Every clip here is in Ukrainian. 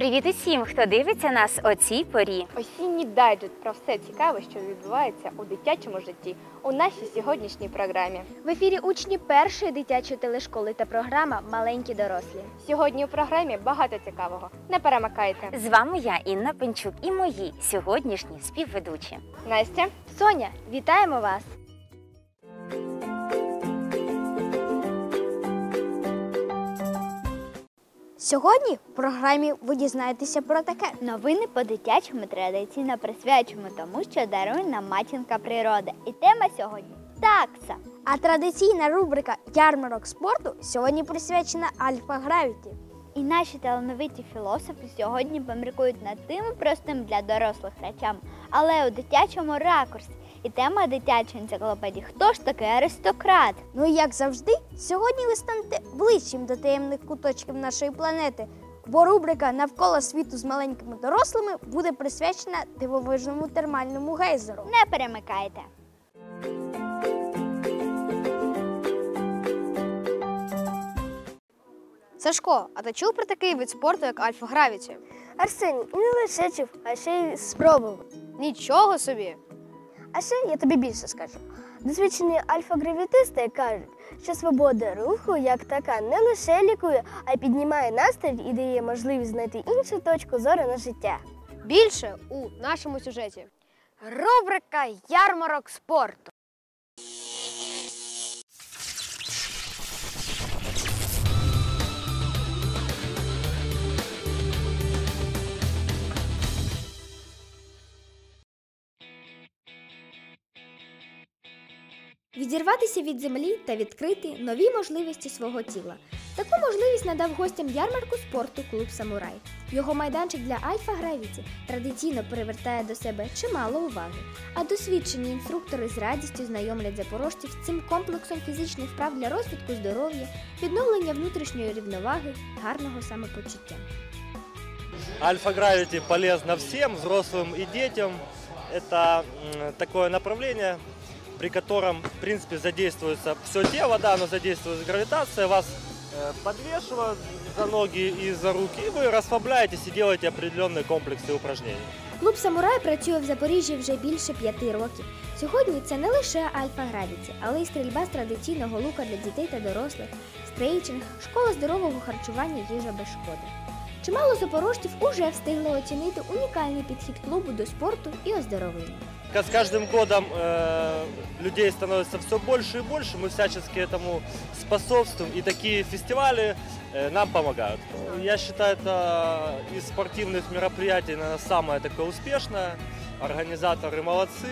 Привіт усім, хто дивиться нас о цій порі. Осінній дайджест про все цікаве, що відбувається у дитячому житті у нашій сьогоднішній програмі. В ефірі учні першої дитячої телешколи та програма Маленькі дорослі. Сьогодні у програмі багато цікавого. Не перемикайте. З вами я, Інна Пенчук, і мої сьогоднішні співведучі. Настя, Соня, вітаємо вас! Сьогодні в програмі ви дізнаєтеся про таке. Новини по дитячому традиційно присвячуємо тому, що дарує нам матінка природи. І тема сьогодні такса. А традиційна рубрика Ярмарок спорту сьогодні присвячена Альфа Гравіті. І наші талановиті філософи сьогодні поміркують над тим простим для дорослих речам, але у дитячому ракурсі. І тема дитячої енциклопедії Хто ж такий аристократ? Ну і як завжди, сьогодні ви станете ближчим до таємних куточків нашої планети, бо рубрика Навколо світу з маленькими дорослими буде присвячена дивовижному термальному гейзеру. Не перемикайте. Сашко, а ти чув про такий вид спорту, як Альфа Гравіті? Арсеній, і не лише чув, а ще й спробував. Нічого собі. А ще я тобі більше скажу. Досвідчені альфа-гравітисти кажуть, що свобода руху як така не лише лікує, а й піднімає настрій і дає можливість знайти іншу точку зору на життя. Більше у нашому сюжеті. Рубрика Ярмарок спорту. Відірватися від землі та відкрити нові можливості свого тіла. Таку можливість надав гостям ярмарку спорту клуб Самурай. Його майданчик для Альфа Гравіті традиційно привертає до себе чимало уваги, а досвідчені інструктори з радістю знайомлять запорожців з цим комплексом фізичних вправ для розвитку здоров'я, відновлення внутрішньої рівноваги, гарного самопочуття. Альфа-гравити полезно всем, взрослым и детям. Это м, такое направление, при котором, в принципе, задействуется все тело, да, но задействуется гравитация, вас э, подвешивают за ноги и за руки, и вы расслабляетесь и делаете определенные комплексы упражнений. Клуб Самурай працює в Запоріжжі вже більше п'яти років. Сьогодні це не лише Альфа Гравіті, але й стрільба з традиційного лука для дітей та дорослих, стрейчинг, школа здорового харчування їжа без шкоди. Чимало запорожців уже встигли оцінити унікальний підхід клубу до спорту і оздоровлення. С каждым годом э, людей становится все больше и больше, мы всячески этому способствуем, и такие фестивали э, нам помогают. Я считаю, это из спортивных мероприятий, наверное, самое такое успешное. Организаторы молодцы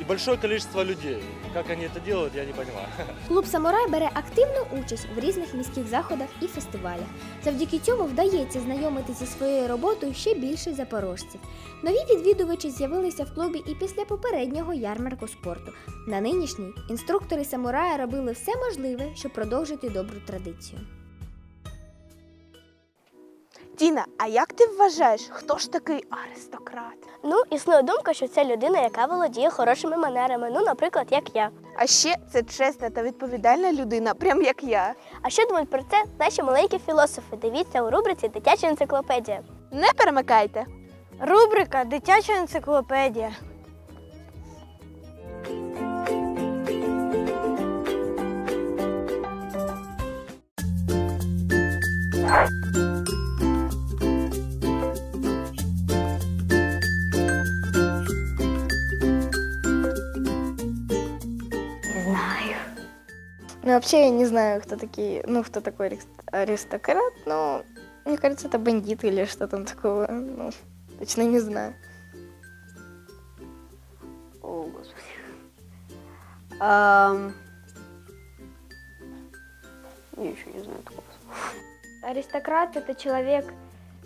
и большое количество людей. Как они это делают, я не понимаю. Клуб Самурай бере активну участь в різних міських заходах і фестивалях. Завдяки цьому вдається знайомити зі своєю роботою ще більше запорожців. Нові відвідувачі з'явилися в клубі і після попереднього ярмарку спорту. На нинішній інструктори самурая робили все можливе, щоб продовжити добру традицію. Тіна, а як ти вважаєш, хто ж такий аристократ? Ну, існує думка, що це людина, яка володіє хорошими манерами, ну, наприклад, як я. А ще це чесна та відповідальна людина, прям як я. А що думають про це наші маленькі філософи? Дивіться у рубриці Дитяча енциклопедія. Не перемикайте. Рубрика Дитяча енциклопедія. Вообще, я не знаю, кто такие, ну, кто такой арист- аристократ, но мне кажется, это бандит или что там такого, ну, точно не знаю. О, Господи. Ам, Я еще не знаю такого. Аристократ это человек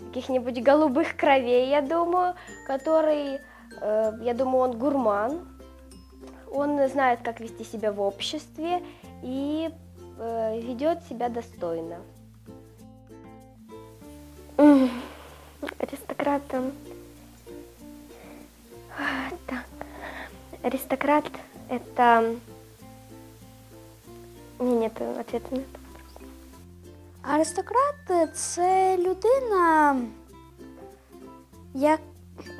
каких-нибудь голубых кровей, я думаю, который, э, я думаю, он гурман. Он знает, как вести себя в обществе и э, ведет себя достойно. Аристократ. Так. Аристократ это. Не, нет ответа на это. Аристократ це людина, як,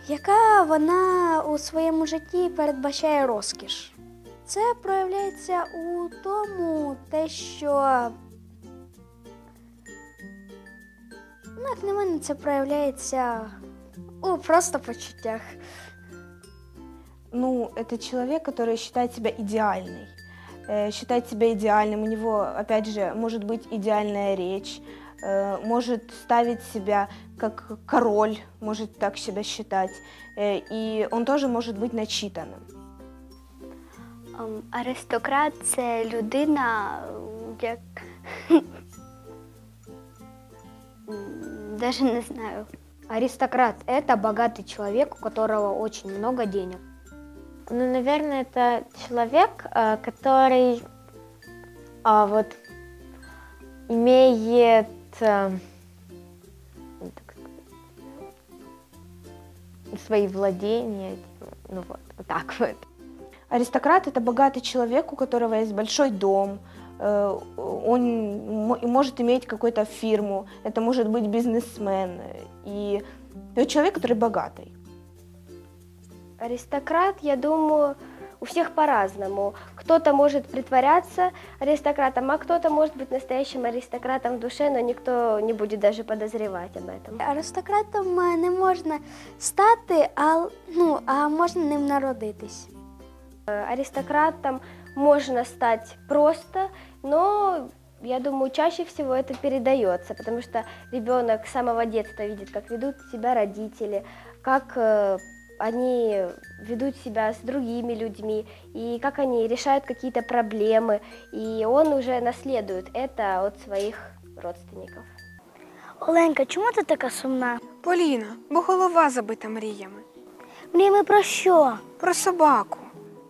яка вона у своєму житті передбачає розкіш. Це проявляється у тому, те, що ну, як на мене, це проявляється у просто почуттях. Ну, это человек, который считает себя идеальной. Э, считает себя идеальным. У него, опять же, может быть идеальная речь, э, может ставить себя как король, может так себя считать. Э, и он тоже может быть начитанным. Аристократ це людина, як. Даже не знаю. Аристократ – это богатый человек, у которого очень много денег. Ну, наверное, это человек, э, который а, вот имеет э, свои владения, типа, ну вот, вот так вот. Аристократ это богатый человек, у которого есть большой дом, э, он мо- может иметь какую-то фирму, это может быть бизнесмен. И это человек, который богатый. Аристократ, я думаю, у всех по-разному. Кто-то может притворяться аристократом, а кто-то может быть настоящим аристократом в душе, но никто не будет даже подозревать об этом. Аристократом е, не можна стати, а, ну, а можна ним народитись. Э, Аристократом можно стать просто, но я думаю, чаще всего это передается, потому что ребенок с самого детства видит, как ведут себя родители, как э, они ведут себя с другими людьми, и как они решают какие-то проблемы, и он уже наследует это от своих родственников. Оленка, чому ти така сумна? Поліна, бо голова забита мріями. Мріями про що? Про собаку.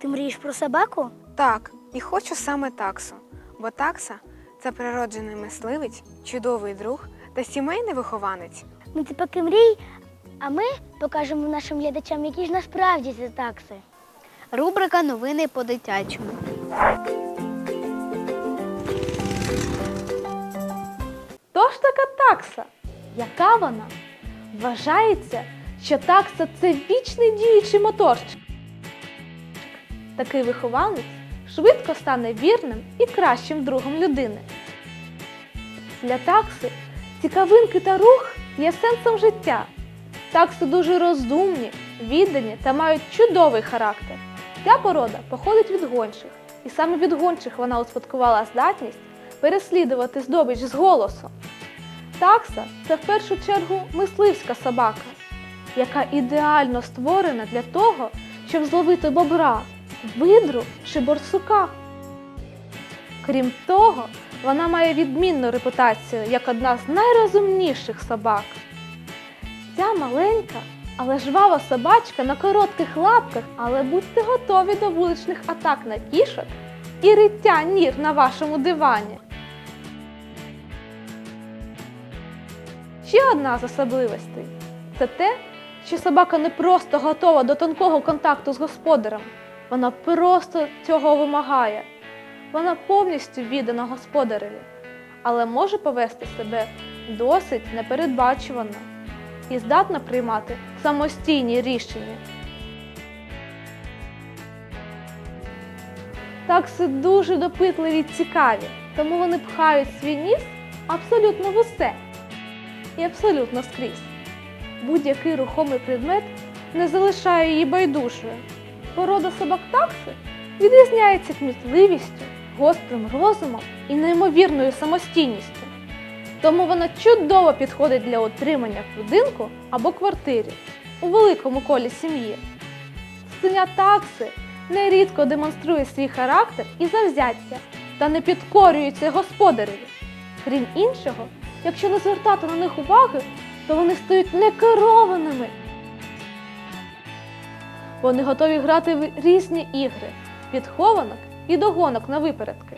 Ти мрієш про собаку? Так, і хочу саме таксу. Бо такса це природжений мисливець, чудовий друг та сімейний вихованець. Ну ти поки мрій, а ми покажемо нашим глядачам, які ж насправді ці такси. Рубрика Новини по-дитячому. Хто ж така такса? Яка вона? Вважається, що такса це вічний діючий моторчик. Такий вихованець швидко стане вірним і кращим другом людини. Для такси цікавинки та рух є сенсом життя. Такси дуже розумні, віддані та мають чудовий характер. Ця порода походить від гончих, і саме від гончих вона успадкувала здатність переслідувати здобич з голосом. Такса це в першу чергу мисливська собака, яка ідеально створена для того, щоб зловити бобра, видру чи борсука. Крім того, вона має відмінну репутацію як одна з найрозумніших собак. Ця маленька, але жвава собачка на коротких лапках, але будьте готові до вуличних атак на кішок і риття нір на вашому дивані. Ще одна з особливостей це те, що собака не просто готова до тонкого контакту з господарем, вона просто цього вимагає. Вона повністю віддана господареві, але може повести себе досить непередбачувано і здатна приймати самостійні рішення. Такси дуже допитливі й цікаві, тому вони пхають свій ніс абсолютно в усе і абсолютно скрізь. Будь-який рухомий предмет не залишає її байдужою. Порода собак такси відрізняється кмітливістю, гострим розумом і неймовірною самостійністю. Тому вона чудово підходить для утримання в будинку або квартирі у великому колі сім'ї. Синя такси нерідко демонструє свій характер і завзяття та не підкорюється господареві. Крім іншого, якщо не звертати на них уваги, то вони стають некерованими. Вони готові грати в різні ігри від хованок і догонок на випередки.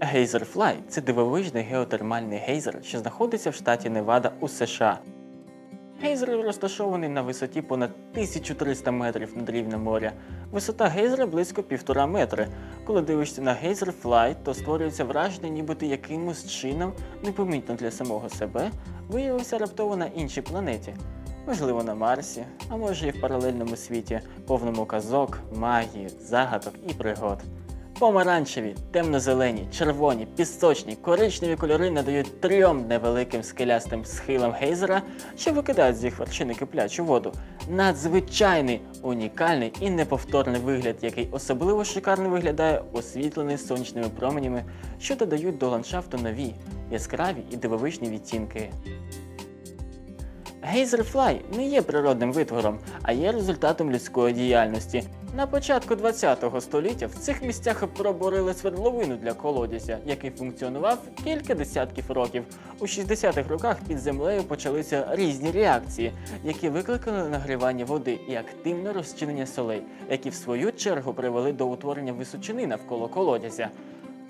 Гейзерфлай це дивовижний геотермальний гейзер, що знаходиться в штаті Невада у США. Гейзер розташований на висоті понад 1300 метрів над рівнем моря. Висота гейзера близько півтора метри. Коли дивишся на гейзерфлай, то створюється враження, ніби ти якимось чином, непомітно для самого себе, виявився раптово на іншій планеті. Можливо, на Марсі, а може і в паралельному світі, повному казок, магії, загадок і пригод. Помаранчеві, темно-зелені, червоні, пісочні, коричневі кольори надають трьом невеликим скелястим схилам гейзера, що викидають з їх вершини киплячу воду. Надзвичайний, унікальний і неповторний вигляд, який особливо шикарно виглядає освітлений сонячними променями, що додають до ландшафту нові, яскраві і дивовижні відтінки. Гейзерфлай не є природним витвором, а є результатом людської діяльності. На початку ХХ століття в цих місцях пробурили свердловину для колодязя, який функціонував кілька десятків років. У 60-х роках під землею почалися різні реакції, які викликали нагрівання води і активне розчинення солей, які в свою чергу привели до утворення височини навколо колодязя.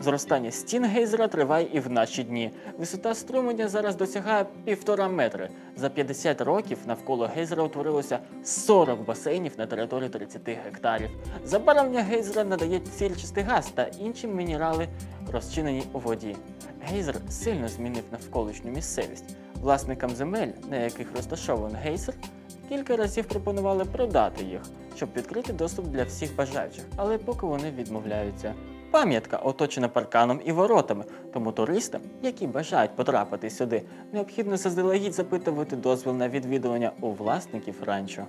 Зростання стін гейзера триває і в наші дні. Висота струменя зараз досягає півтора метри. За 50 років навколо гейзера утворилося 40 басейнів на території 30 гектарів. Забарвлення гейзера надає сірчистий газ та інші мінерали, розчинені у воді. Гейзер сильно змінив навколишню місцевість. Власникам земель, на яких розташований гейзер, кілька разів пропонували продати їх, щоб відкрити доступ для всіх бажаючих, але поки вони відмовляються. Пам'ятка оточена парканом і воротами, тому туристам, які бажають потрапити сюди, необхідно заздалегідь запитувати дозвіл на відвідування у власників ранчо.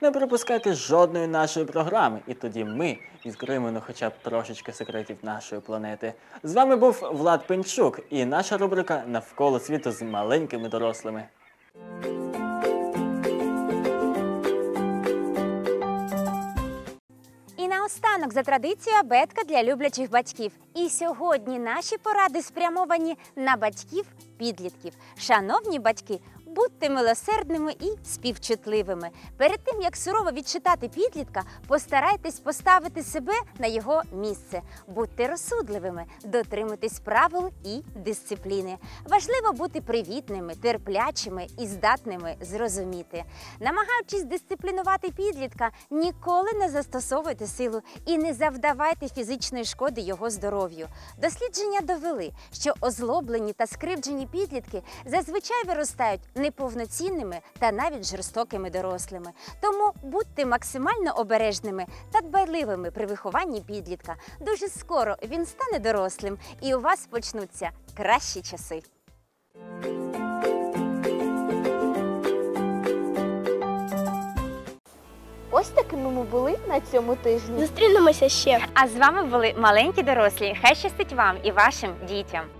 Не пропускайте жодної нашої програми, і тоді ми відкриємо хоча б трошечки секретів нашої планети. З вами був Влад Пенчук і наша рубрика Навколо світу з маленькими дорослими. Наостанок за традицією абетка для люблячих батьків. І сьогодні наші поради спрямовані на батьків підлітків. Шановні батьки, будьте милосердними і співчутливими. Перед тим як сурово відчитати підлітка, постарайтесь поставити себе на його місце. Будьте розсудливими, дотримуйтесь правил і дисципліни. Важливо бути привітними, терплячими і здатними зрозуміти. Намагаючись дисциплінувати підлітка, ніколи не застосовуйте силу і не завдавайте фізичної шкоди його здоров'ю. Дослідження довели, що озлоблені та скривджені підлітки зазвичай виростають неповноцінними та навіть жорстокими дорослими. Тому будьте максимально обережними та дбайливими при вихованні підлітка. Дуже скоро він стане дорослим, і у вас почнуться кращі часи. Ось такими ми були на цьому тижні. Зустрінемося ще. А з вами були маленькі дорослі. Хай щастить вам і вашим дітям.